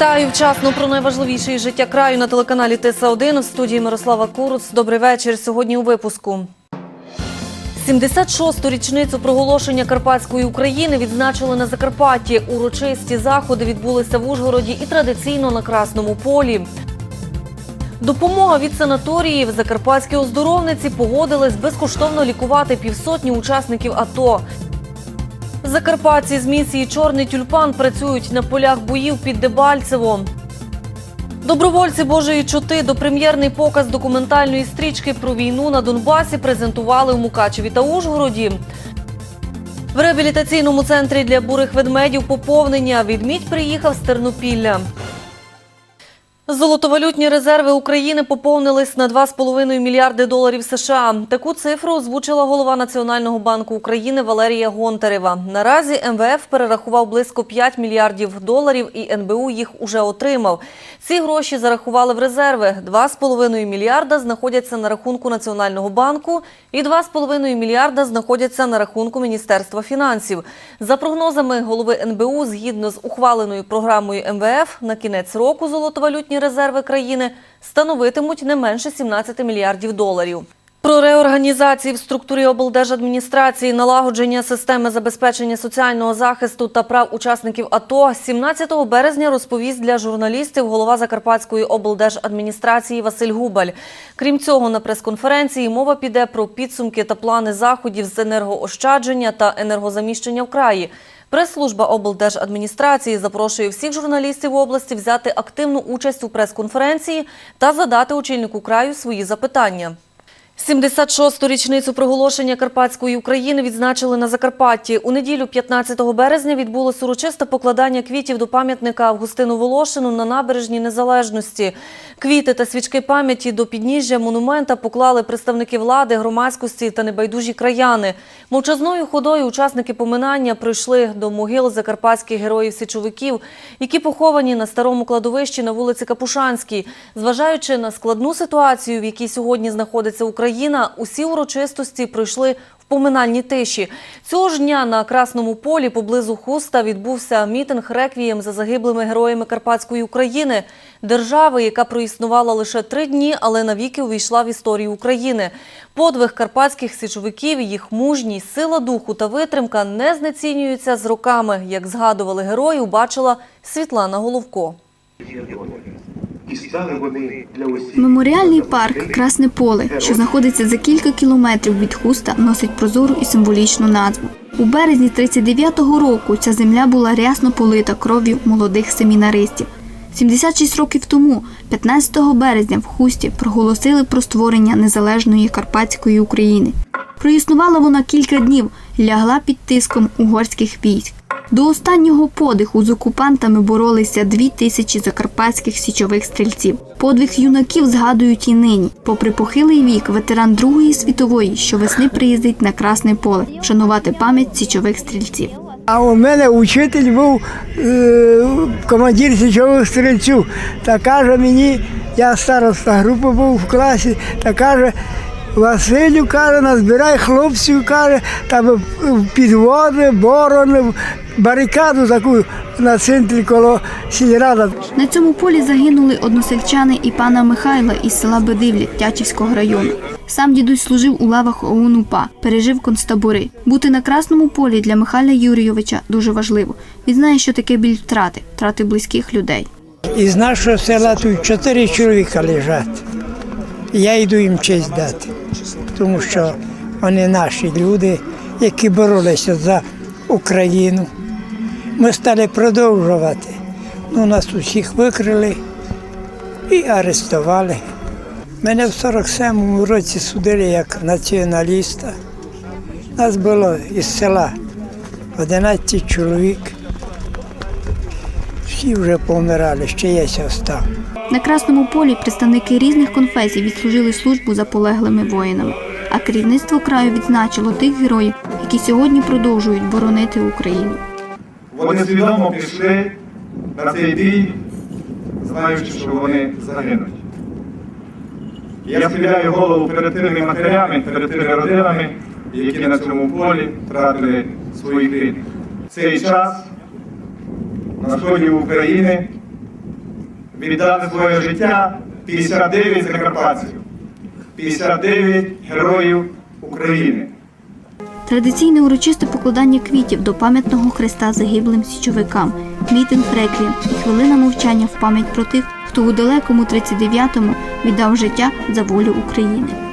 Вітаю вчасно про найважливіше із життя краю на телеканалі Тиса 1 в студії Мирослава Куруц. Добрий вечір. Сьогодні у випуску. 76-ту річницю проголошення Карпатської України відзначили на Закарпатті. Урочисті заходи відбулися в Ужгороді і традиційно на Красному полі. Допомога від санаторіїв закарпатські оздоровниці погодились безкоштовно лікувати півсотні учасників АТО. Закарпатці з місії Чорний тюльпан працюють на полях боїв під Дебальцево. Добровольці Божої чоти допрем'єрний показ документальної стрічки про війну на Донбасі презентували у Мукачеві та Ужгороді. В реабілітаційному центрі для бурих ведмедів поповнення відмідь приїхав з Тернопілля. Золотовалютні резерви України поповнились на 2,5 мільярди доларів США. Таку цифру озвучила голова Національного банку України Валерія Гонтарева. Наразі МВФ перерахував близько 5 мільярдів доларів, і НБУ їх уже отримав. Ці гроші зарахували в резерви. 2,5 мільярда знаходяться на рахунку Національного банку, і 2,5 мільярда знаходяться на рахунку Міністерства фінансів. За прогнозами голови НБУ, згідно з ухваленою програмою МВФ, на кінець року золотовалютні резерви країни становитимуть не менше 17 мільярдів доларів. Про реорганізації в структурі облдержадміністрації, налагодження системи забезпечення соціального захисту та прав учасників АТО 17 березня розповість для журналістів голова Закарпатської облдержадміністрації Василь Губаль. Крім цього, на прес-конференції мова піде про підсумки та плани заходів з енергоощадження та енергозаміщення в краї. Прес-служба облдержадміністрації запрошує всіх журналістів області взяти активну участь у прес-конференції та задати очільнику краю свої запитання. 76-ту річницю проголошення Карпатської України відзначили на Закарпатті. У неділю 15 березня відбулось урочисте покладання квітів до пам'ятника Августину Волошину на набережні Незалежності. Квіти та свічки пам'яті до підніжжя монумента поклали представники влади, громадськості та небайдужі краяни. Мовчазною ходою учасники поминання прийшли до могил закарпатських героїв-січовиків, які поховані на старому кладовищі на вулиці Капушанській. Зважаючи на складну ситуацію, в якій сьогодні знаходиться Україна, усі урочистості пройшли в поминальній тиші. Цього ж дня на Красному полі поблизу Хуста відбувся мітинг реквієм за загиблими героями Карпатської України, держави, яка проіснувала лише три дні, але навіки увійшла в історію України. Подвиг карпатських січовиків, їх мужність, сила духу та витримка не знецінюються з роками. Як згадували героїв, бачила Світлана Головко. І стали вони для. Меморіальний парк Красне поле, що знаходиться за кілька кілометрів від хуста, носить прозору і символічну назву. У березні 39-го року ця земля була рясно полита кров'ю молодих семінаристів. 76 років тому, 15 березня, в хусті проголосили про створення незалежної Карпатської України. Проіснувала вона кілька днів лягла під тиском угорських військ. До останнього подиху з окупантами боролися дві тисячі закарпатських січових стрільців. Подвиг юнаків згадують і нині. Попри похилий вік, ветеран Другої світової щовесни приїздить на Красне поле вшанувати пам'ять січових стрільців. А у мене учитель був е, командир січових стрільців. Та каже мені, я староста групи був в класі, та каже, Василю каже, назбирай хлопців, каже, там підводи, борони, барикаду таку на центрі коло сільрада. На цьому полі загинули односельчани і пана Михайла із села Бедивлі Тячівського району. Сам дідусь служив у лавах ОУН УПА, пережив концтабори. Бути на красному полі для Михайла Юрійовича дуже важливо. Він знає, що таке біль втрати, втрати близьких людей. Із нашого села тут чотири чоловіка лежать. Я йду їм честь дати, тому що вони наші люди, які боролися за Україну. Ми стали продовжувати. Ну, нас усіх викрили і арестували. Мене в 47-му році судили як націоналіста. Нас було із села 11 чоловік. Всі вже помирали, ще є остав. На красному полі представники різних конфесій відслужили службу за полеглими воїнами. А керівництво краю відзначило тих героїв, які сьогодні продовжують боронити Україну. Вони свідомо пішли на цей бій, знаючи, що вони загинуть. Я схиляю голову перед тими матерями, перед тими родинами, які на цьому полі втратили своїх рідних. Цей час на сході України віддали своє життя 59 закарпатців, 59 героїв України. Традиційне урочисте покладання квітів до пам'ятного хреста загиблим січовикам, мітинг Реклін і хвилина мовчання в пам'ять про тих, хто у далекому 39-му віддав життя за волю України.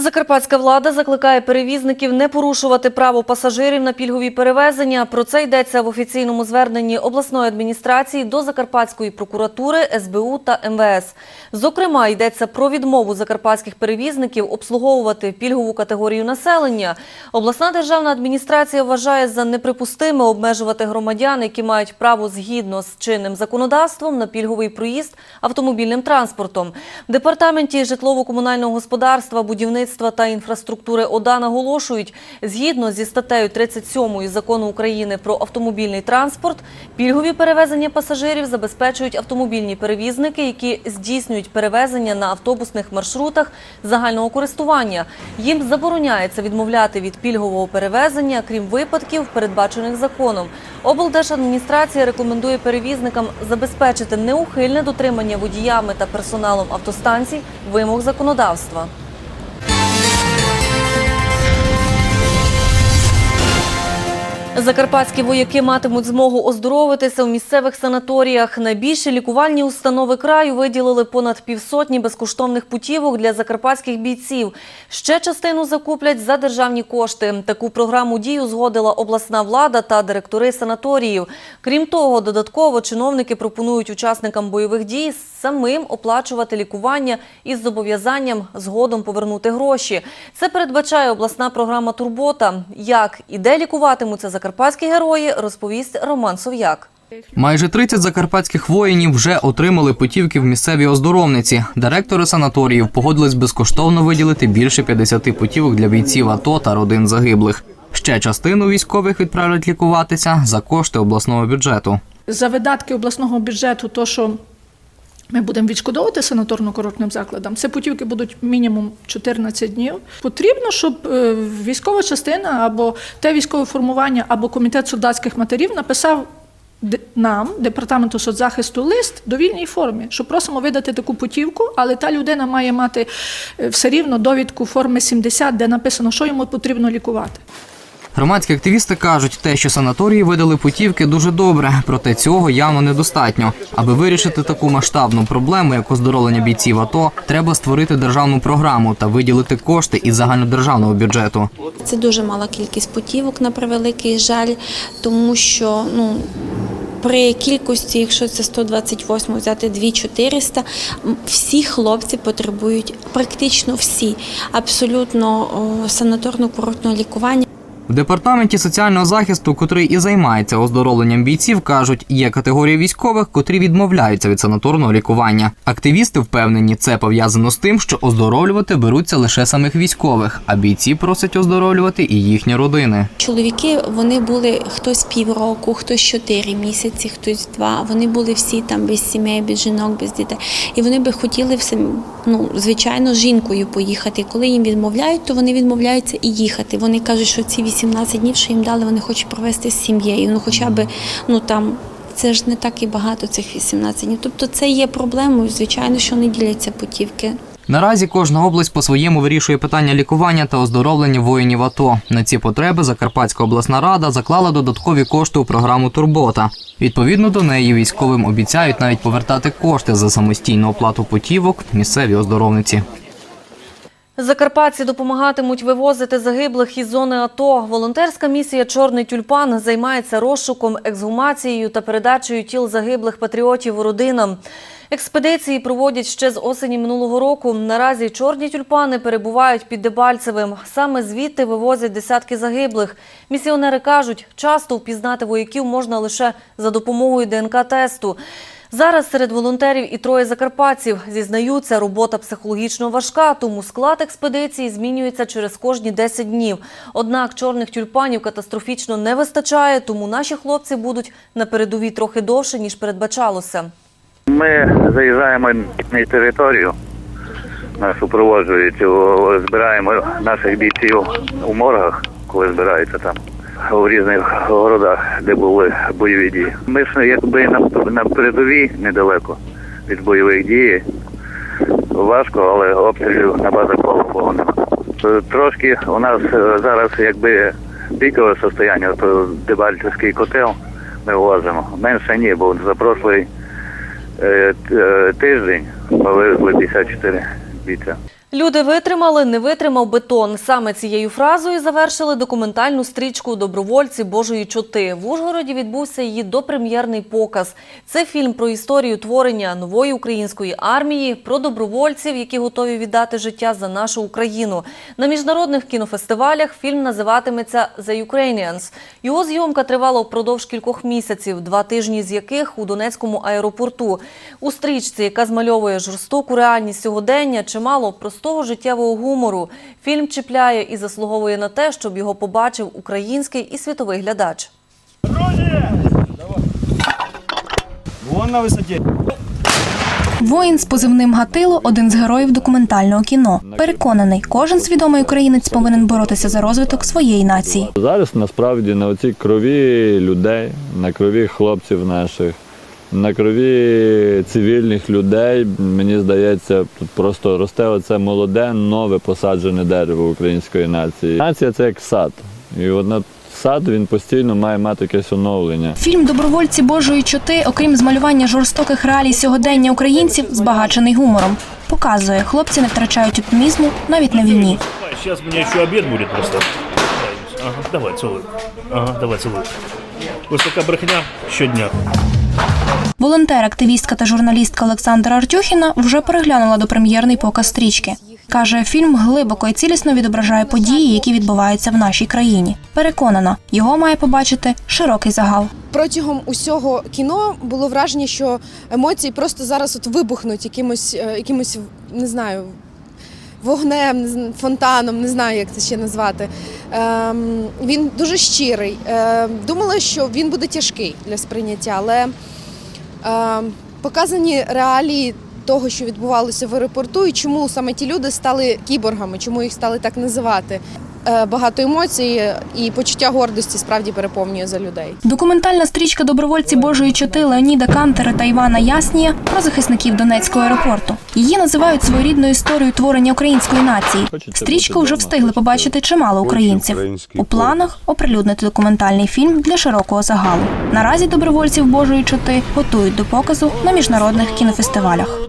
Закарпатська влада закликає перевізників не порушувати право пасажирів на пільгові перевезення. Про це йдеться в офіційному зверненні обласної адміністрації до Закарпатської прокуратури, СБУ та МВС. Зокрема, йдеться про відмову закарпатських перевізників обслуговувати пільгову категорію населення. Обласна державна адміністрація вважає за неприпустиме обмежувати громадян, які мають право згідно з чинним законодавством на пільговий проїзд автомобільним транспортом. В департаменті житлово-комунального господарства, будівництва та інфраструктури ОДА наголошують, згідно зі статтею 37 закону України про автомобільний транспорт, пільгові перевезення пасажирів забезпечують автомобільні перевізники, які здійснюють перевезення на автобусних маршрутах загального користування. Їм забороняється відмовляти від пільгового перевезення, крім випадків, передбачених законом. Облдержадміністрація рекомендує перевізникам забезпечити неухильне дотримання водіями та персоналом автостанцій вимог законодавства. Закарпатські вояки матимуть змогу оздоровитися в місцевих санаторіях. Найбільші лікувальні установи краю виділили понад півсотні безкоштовних путівок для закарпатських бійців. Ще частину закуплять за державні кошти. Таку програму дій узгодила обласна влада та директори санаторіїв. Крім того, додатково чиновники пропонують учасникам бойових дій самим оплачувати лікування із зобов'язанням згодом повернути гроші. Це передбачає обласна програма Турбота. Як і де лікуватимуться закарпатські герої, розповість Роман Сов'як. Майже 30 закарпатських воїнів вже отримали путівки в місцевій оздоровниці. Директори санаторіїв погодились безкоштовно виділити більше 50 путівок для бійців АТО та родин загиблих. Ще частину військових відправлять лікуватися за кошти обласного бюджету. За видатки обласного бюджету, то що ми будемо відшкодовувати санаторно-курортним закладам, це путівки будуть мінімум 14 днів. Потрібно, щоб е, військова частина або те військове формування, або комітет солдатських матерів написав нам, департаменту соцзахисту, лист в довільній формі, що просимо видати таку путівку, але та людина має мати е, все рівно довідку форми 70, де написано, що йому потрібно лікувати. Громадські активісти кажуть, те, що санаторії видали путівки, дуже добре, проте цього явно недостатньо. Аби вирішити таку масштабну проблему, як оздоровлення бійців АТО, треба створити державну програму та виділити кошти із загальнодержавного бюджету. Це дуже мала кількість путівок, на превеликий жаль, тому що ну. При кількості, якщо це 128 взяти 2400, м, всі хлопці потребують, практично всі, абсолютно санаторно-курортного лікування. В департаменті соціального захисту, котрий і займається оздоровленням бійців, кажуть, є категорія військових, котрі відмовляються від санаторного лікування. Активісти впевнені, це пов'язано з тим, що оздоровлювати беруться лише самих військових, а бійці просять оздоровлювати і їхні родини. Чоловіки вони були хтось півроку, хтось чотири місяці, хтось два. Вони були всі там без сімей, без жінок, без дітей. І вони би хотіли ну, звичайно, жінкою поїхати. Коли їм відмовляють, то вони відмовляються і їхати. Вони кажуть, що ці 18 днів, що їм дали, вони хочуть провести з сім'єю. Ну, хоча б ну там. Це ж не так і багато цих 18 днів. Тобто це є проблемою. Звичайно, що не діляться путівки. Наразі кожна область по-своєму вирішує питання лікування та оздоровлення воїнів АТО. На ці потреби Закарпатська обласна рада заклала додаткові кошти у програму Турбота. Відповідно до неї військовим обіцяють навіть повертати кошти за самостійну оплату путівок місцеві оздоровниці. Закарпатці допомагатимуть вивозити загиблих із зони АТО. Волонтерська місія Чорний тюльпан займається розшуком, ексгумацією та передачею тіл загиблих патріотів родинам. Експедиції проводять ще з осені минулого року. Наразі чорні тюльпани перебувають під Дебальцевим. Саме звідти вивозять десятки загиблих. Місіонери кажуть, часто впізнати вояків можна лише за допомогою ДНК-тесту. Зараз серед волонтерів і троє закарпатців. Зізнаються, робота психологічно важка, тому склад експедиції змінюється через кожні 10 днів. Однак чорних тюльпанів катастрофічно не вистачає, тому наші хлопці будуть на передовій трохи довше, ніж передбачалося. Ми заїжджаємо на територію, нас супроводжують, збираємо наших бійців у моргах, коли збираються там у різних городах, де були бойові дії. Ми ж якби на, на передовій недалеко від бойових дій. Важко, але обстрілів на базах. Е, Трошки у нас е, зараз якби пікове состояння, то Дебальцевський котел ми возимо. Менше ні, бо за прошлий е, е, тиждень повезли 54 бійця. Люди витримали, не витримав бетон. Саме цією фразою завершили документальну стрічку Добровольці Божої чоти. В Ужгороді відбувся її допрем'єрний показ. Це фільм про історію творення нової української армії, про добровольців, які готові віддати життя за нашу Україну. На міжнародних кінофестивалях фільм називатиметься «The Ukrainians». Його зйомка тривала впродовж кількох місяців, два тижні з яких у Донецькому аеропорту. У стрічці, яка змальовує жорстоку реальність сьогодення, чимало простого життєвого гумору. Фільм чіпляє і заслуговує на те, щоб його побачив український і світовий глядач. Вон на висоті. Воїн з позивним Гатило один з героїв документального кіно. Переконаний, кожен свідомий українець повинен боротися за розвиток своєї нації. Зараз насправді на оцій крові людей, на крові хлопців наших, на крові цивільних людей, мені здається, тут просто росте оце молоде, нове посаджене дерево української нації. Нація це як сад. І от на сад він постійно має мати якесь оновлення. Фільм Добровольці Божої чоти, окрім змалювання жорстоких реалій сьогодення українців, збагачений гумором. Показує, хлопці не втрачають оптимізму навіть на війні. Сейчас у меня еще обед будет просто. Ага, давай, целуй. Ага, давай, целуй. Высока брехня щодня. Волонтер, активістка та журналістка Олександра Артюхіна вже переглянула допрем'єрний показ стрічки. Каже, фільм глибоко і цілісно відображає події, які відбуваються в нашій країні. Переконана, його має побачити широкий загал. Протягом усього кіно було враження, що емоції просто зараз от вибухнуть якимось, е, якимось не знаю, вогнем, не фонтаном, не знаю, як це ще назвати. Ем, він дуже щирий. Е, думала, що він буде тяжкий для сприйняття, але ем, показані реалії того, що відбувалося в аеропорту, і чому саме ті люди стали кіборгами, чому їх стали так називати. Е, багато емоцій і почуття гордості справді переповнює за людей. Документальна стрічка добровольці Божої чоти Леоніда Кантера та Івана Яснія про захисників Донецького аеропорту. Її називають своєрідною історією творення української нації. Стрічку вже встигли побачити чимало українців. У планах оприлюднити документальний фільм для широкого загалу. Наразі добровольців Божої чоти готують до показу на міжнародних кінофестивалях.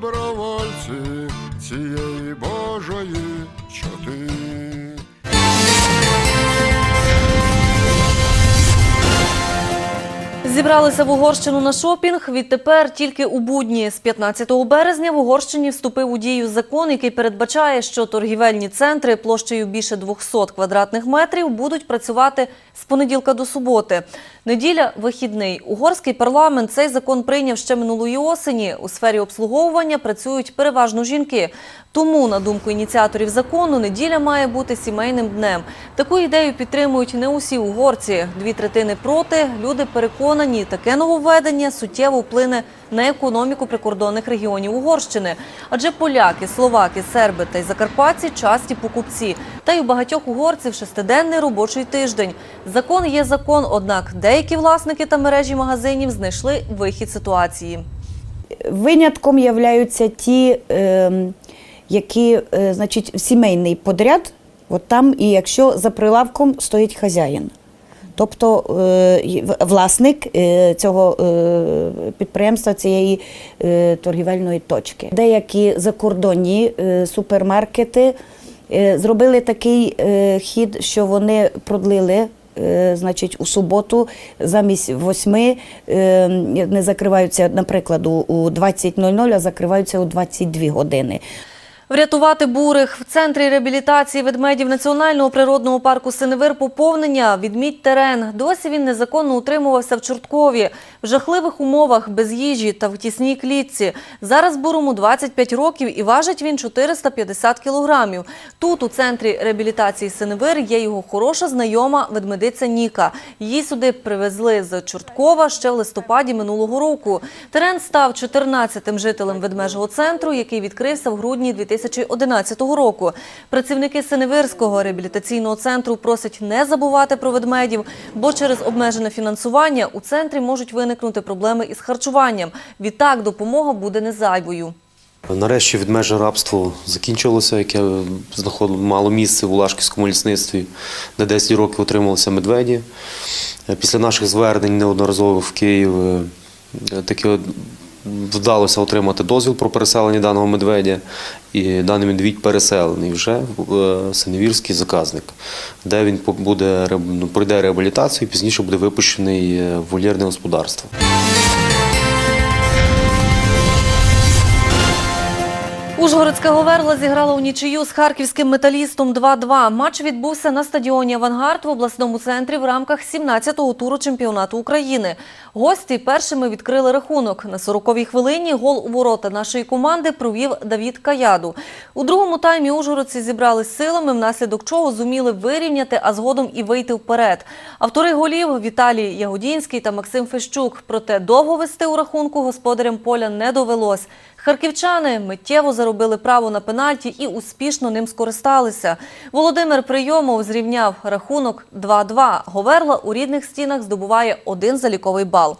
Добровольці цієї Божої чоти. Зібралися в Угорщину на шопінг. Відтепер тільки у будні. З 15 березня в Угорщині вступив у дію закон, який передбачає, що торгівельні центри площею більше 200 квадратних метрів будуть працювати з понеділка до суботи. Неділя – вихідний. Угорський парламент цей закон прийняв ще минулої осені. У сфері обслуговування працюють переважно жінки. Тому, на думку ініціаторів закону, неділя має бути сімейним днем. Таку ідею підтримують не усі угорці. Дві третини проти. Люди переконані, таке нововведення суттєво вплине на економіку прикордонних регіонів Угорщини. Адже поляки, словаки, серби та й закарпатці часті покупці. Та й у багатьох угорців шестиденний робочий тиждень. Закон є закон, однак деякі власники та мережі магазинів знайшли вихід ситуації. Винятком являються ті, е, які, е, значить, сімейний подряд, от там, і якщо за прилавком стоїть хазяїн. Тобто е, власник е, цього підприємства, цієї торгівельної точки. Деякі закордонні супермаркети зробили такий хід, що вони продлили. Значить, у суботу замість восьми не закриваються, наприклад, у 20.00, а закриваються у 22 години. Врятувати бурих. В центрі реабілітації ведмедів Національного природного парку Синевир поповнення. Відмідь терен. Досі він незаконно утримувався в Чорткові в жахливих умовах без їжі та в тісній клітці. Зараз бурому 25 років і важить він 450 кілограмів. Тут у центрі реабілітації Синевир є його хороша знайома ведмедиця Ніка. Її сюди привезли з Чорткова ще в листопаді минулого року. Терен став 14-тим жителем ведмежого центру, який відкрився в грудні 2011 року. Працівники Синевирського реабілітаційного центру просять не забувати про ведмедів, бо через обмежене фінансування у центрі можуть виникнути проблеми із харчуванням. Відтак допомога буде не зайвою. Нарешті відмежа рабство закінчилося, яке знаходило мало місце в Улашківському лісництві, де 10 років отрималися медведі. Після наших звернень неодноразово в Київ е, таки от вдалося отримати дозвіл про переселення даного медведя. І даний медвідь переселений вже в е, Синевірський заказник, де він буде, ну, пройде реабілітацію і пізніше буде випущений е, в вольєрне господарство. Ужгородська Говерла зіграла у нічию з харківським металістом 2-2. Матч відбувся на стадіоні Авангард в обласному центрі в рамках 17-го туру чемпіонату України. Гості першими відкрили рахунок. На 40-й хвилині гол у ворота нашої команди провів Давід Каяду. У другому таймі ужгородці зібрались силами, внаслідок чого зуміли вирівняти, а згодом і вийти вперед. Автори голів Віталій Ягодінський та Максим Фещук. Проте довго вести у рахунку господарям поля не довелось. Харківчани миттєво заробили право на пенальті і успішно ним скористалися. Володимир Прийомов зрівняв рахунок 2-2. Говерла у рідних стінах здобуває один заліковий бал.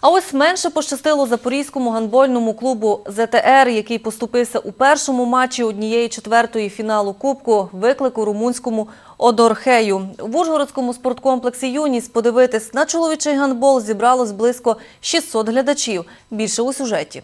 А ось менше пощастило запорізькому гандбольному клубу ЗТР, який поступився у першому матчі однієї четвертої фіналу Кубку виклику румунському Одорхею. В Ужгородському спорткомплексі Юність подивитись на чоловічий гандбол зібралось близько 600 глядачів. Більше у сюжеті.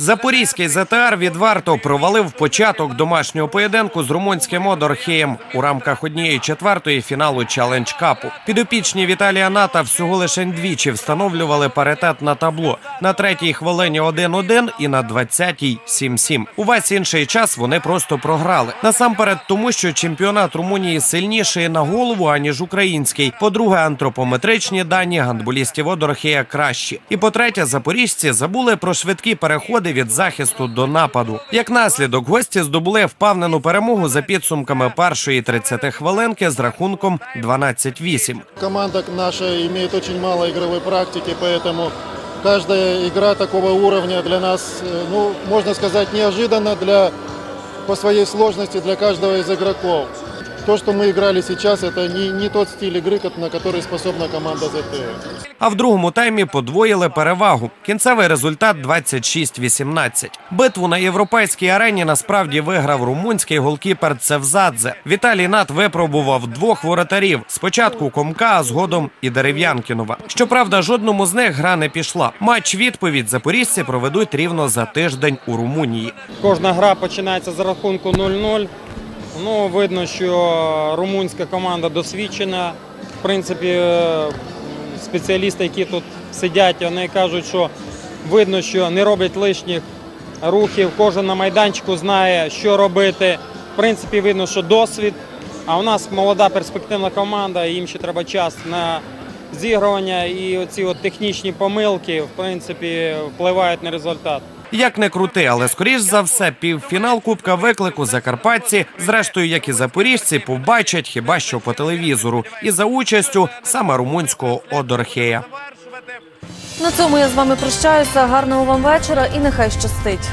Запорізький ЗТР відверто провалив початок домашнього поєдинку з румунським Одорхеєм у рамках однієї четвертої фіналу Челендж Капу. Підопічні Віталія Ната всього лише двічі встановлювали паритет на табло на третій хвилині 1-1 і на 20-й 7-7. Увесь інший час вони просто програли. Насамперед, тому що чемпіонат Румунії сильніший на голову аніж український. По-друге, антропометричні дані гандболістів Одорхея кращі. І по-третє, запоріжці забули про швидкі переходи від захисту до нападу. Як наслідок, гості здобули впевнену перемогу за підсумками першої 30 хвилинки з рахунком 12-8. Команда наша имеет очень мало игровой практики, поэтому каждая игра такого уровня для нас, э, ну, можно сказать, неожиданно для, по своей сложности для каждого из игроков. То, что мы играли сейчас, это не, не тот стиль игры, ко- на который способна команда ЗТР. А в другому таймі подвоїли перевагу. Кінцевий результат 26-18. Битву на європейській арені насправді виграв румунський голкіпер Цевзадзе. Віталій Нат випробував двох воротарів. Спочатку Комка, а згодом і Дерев'янкінова. Щоправда, жодному з них гра не пішла. Матч відповідь запоріжці проведуть рівно за тиждень у Румунії. Кожна гра починається з рахунку 0-0. Ну, видно, що румунська команда досвідчена. В принципі, е, спеціалісти, які тут сидять, вони кажуть, що видно, що не роблять лишніх рухів. Кожен на майданчику знає, що робити. В принципі, видно, що досвід. А у нас молода перспективна команда, і їм ще треба час на зігрування. І оці от технічні помилки, в принципі, впливають на результат. Як не крути, але скоріш за все, півфінал Кубка виклику Закарпатці, зрештою, як і запоріжці, побачать хіба що по телевізору, і за участю саме румунського Одорхея. На цьому я з вами прощаюся. Гарного вам вечора і нехай щастить.